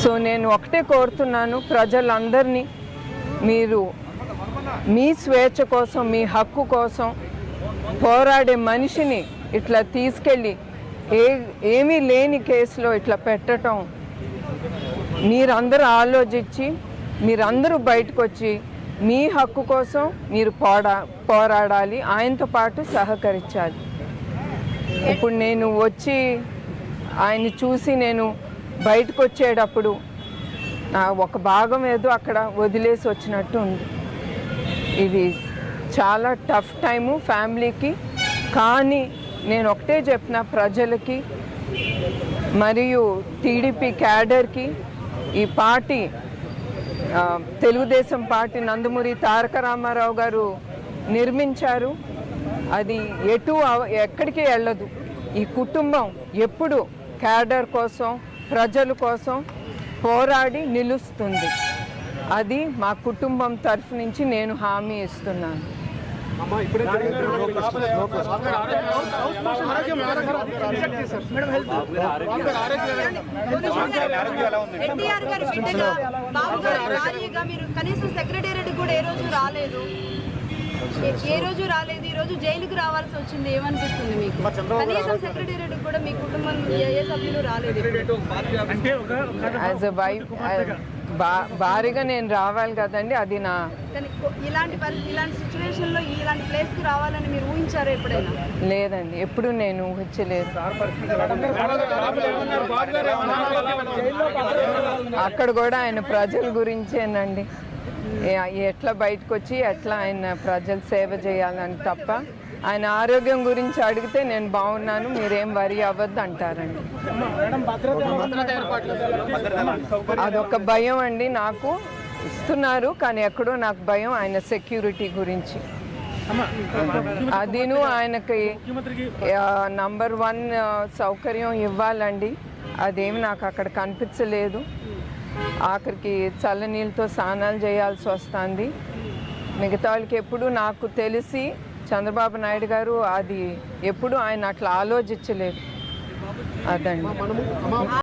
So నేను ఒకటే కోరుతున్నాను ప్రజలందరినీ మీరు మీ స్వేచ్ఛ కోసం మీ హక్కు కోసం పోరాడే మనిషిని ఇట్లా తీసుకెళ్ళి ఏ ఏమీ లేని కేసులో ఇట్లా పెట్టడం మీరందరూ ఆలోచించి మీరందరూ బయటకు వచ్చి మీ హక్కు కోసం మీరు పోడా పోరాడాలి ఆయనతో పాటు సహకరించాలి. ఇప్పుడు నేను వచ్చి ఆయన్ని చూసి నేను బయటకు వచ్చేటప్పుడు నా ఒక భాగం ఏదో అక్కడ వదిలేసి వచ్చినట్టు ఉంది. ఇది చాలా టఫ్ టైము ఫ్యామిలీకి. కానీ నేను ఒకటే చెప్పిన ప్రజలకి మరియు టీడీపీ క్యాడర్కి ఈ పార్టీ తెలుగుదేశం పార్టీ నందమూరి తారక రామారావు గారు నిర్మించారు. అది ఎటు అవ- ఎక్కడికి వెళ్ళదు. ఈ కుటుంబం ఎప్పుడు క్యాడర్ కోసం ప్రజల కోసం పోరాడి నిలుస్తుంది. అది మా కుటుంబం తరఫు నుంచి నేను హామీ ఇస్తున్నాను. ఎన్టీఆర్ గారి బిడ్డగా బాబు గారి భార్యగా మీరు కనీసం సెక్రటేరియట్ కూడా ఏ రోజు రాలేదు. ఏ- రోజు రాలేదు ఈ రోజు జైలుకు రావాల్సి వచ్చింది ఏమనిపిస్తుంది మీకు? కనీసం సెక్రటేరియట్ కూడా మీ కుటుంబం ఏ ఏ సభ్యులు రాలేదు యాజ్ అ వైఫ్ బా భారీగా నేను రావాలి కదండి అది నా ఇలాంటి పరి- ఇలాంటి సిచ్యువేషన్లో ఇలాంటి ప్లేస్కి రావాలని మీరు ఊహించారు ఎప్పుడైనా? లేదండి ఎప్పుడు నేను ఊహించలేదు. అక్కడ కూడా ఆయన ప్రజల గురించేనండి. ఎట్లా బయటకు వచ్చి ఎట్లా ఆయన ప్రజలు సేవ చేయాలని తప్ప ఆయన ఆరోగ్యం గురించి అడిగితే నేను బాగున్నాను మీరేం వరి అవ్వద్దు అంటారండి. అదొక భయం అండి నాకు. ఇస్తున్నారు కానీ ఎక్కడో నాకు భయం ఆయన సెక్యూరిటీ గురించి. అదిను ఆయనకి నంబర్ వన్ సౌకర్యం ఇవ్వాలండి. అదేమి నాకు అక్కడ కనిపించలేదు. ఆఖరికి చల్లనీళ్ళతో స్నానాలు చేయాల్సి వస్తుంది. మిగతా వాళ్ళకి ఎప్పుడు నాకు తెలిసి చంద్రబాబు నాయుడు గారు అది ఎప్పుడు ఆయన అట్లా ఆలోచించలేదు. అదండి.